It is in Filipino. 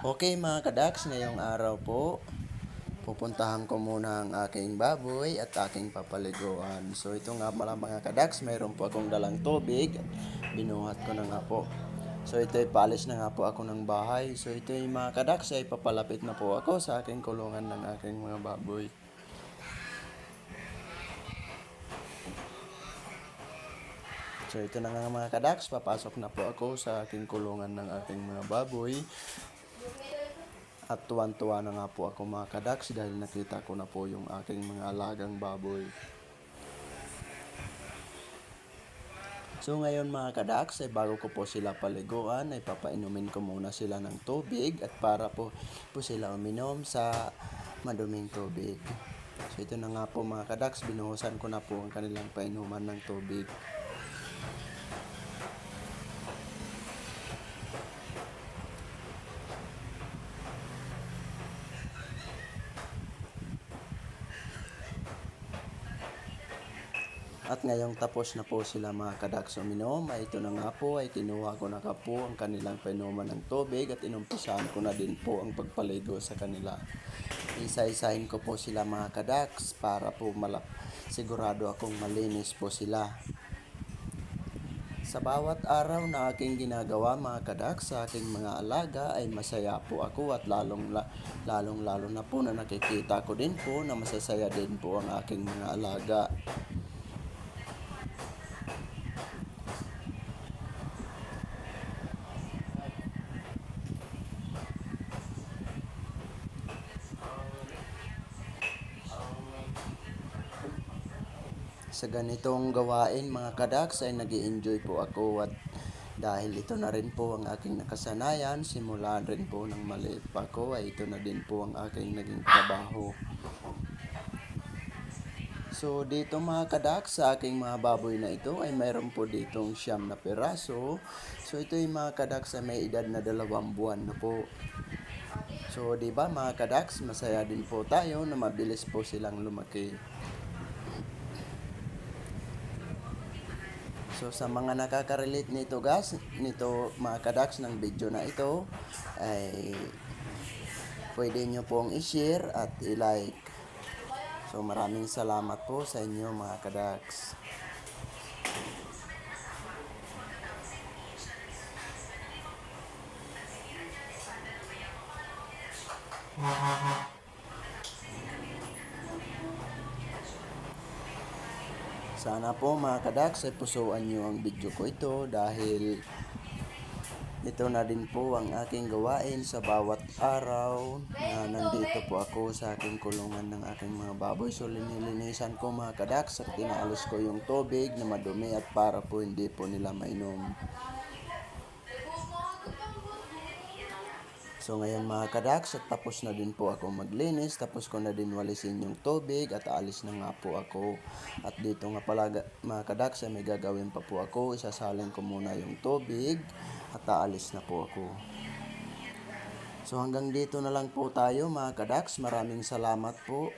Okay mga kadaks, ngayong araw po, pupuntahan ko muna ang aking baboy at aking papaliguan. So ito nga pala mga kadaks, mayroon po akong dalang tubig. Binuhat ko na nga po. So ito ay paalis na nga po ako ng bahay. So ito ay mga kadaks ay papalapit na po ako sa aking kulungan ng aking mga baboy. So ito na nga mga kadaks, papasok na po ako sa aking kulungan ng aking mga baboy. At tuwan-tuwa na nga po ako mga kadaks dahil nakita ko na po yung aking mga alagang baboy. So ngayon mga kadaks, ay bago ko po sila paliguan, ay papainumin ko muna sila ng tubig at para po, po sila uminom sa maduming tubig. So ito na nga po mga kadaks, binuhusan ko na po ang kanilang painuman ng tubig. At ngayong tapos na po sila mga kadaks uminom, ay ito na nga po ay kinuha ko na ka po ang kanilang painuman ng tubig at inumpisahan ko na din po ang pagpaligo sa kanila. Isa-isahin ko po sila mga kadaks para po malap sigurado akong malinis po sila. Sa bawat araw na aking ginagawa mga kadak sa aking mga alaga ay masaya po ako at lalong la, lalong lalo na po na nakikita ko din po na masasaya din po ang aking mga alaga. Sa ganitong gawain mga kadaks ay nag enjoy po ako at dahil ito na rin po ang aking nakasanayan, simula rin po ng maliit pa ko ay ito na din po ang aking naging trabaho. So dito mga kadaks sa aking mga baboy na ito ay mayroon po ditong siyam na peraso. So ito yung mga kadaks ay may edad na dalawang buwan na po. So di ba mga kadaks, masaya din po tayo na mabilis po silang lumaki. So sa mga nakaka-relate nito guys, nito mga kadaks ng video na ito ay pwede nyo pong i-share at i-like. So maraming salamat po sa inyo mga kadaks. Sana po mga kadaks ay pusuan nyo ang video ko ito dahil ito na din po ang aking gawain sa bawat araw na nandito po ako sa aking kulungan ng aking mga baboy. So linilinisan ko mga kadaks at tinaalos ko yung tubig na madumi at para po hindi po nila mainom. So ngayon mga kadaks, at tapos na din po ako maglinis, tapos ko na din walisin yung tubig at aalis na nga po ako. At dito nga pala ga- mga kadaks, ay may gagawin pa po ako, isasalin ko muna yung tubig at aalis na po ako. So hanggang dito na lang po tayo mga kadaks, maraming salamat po.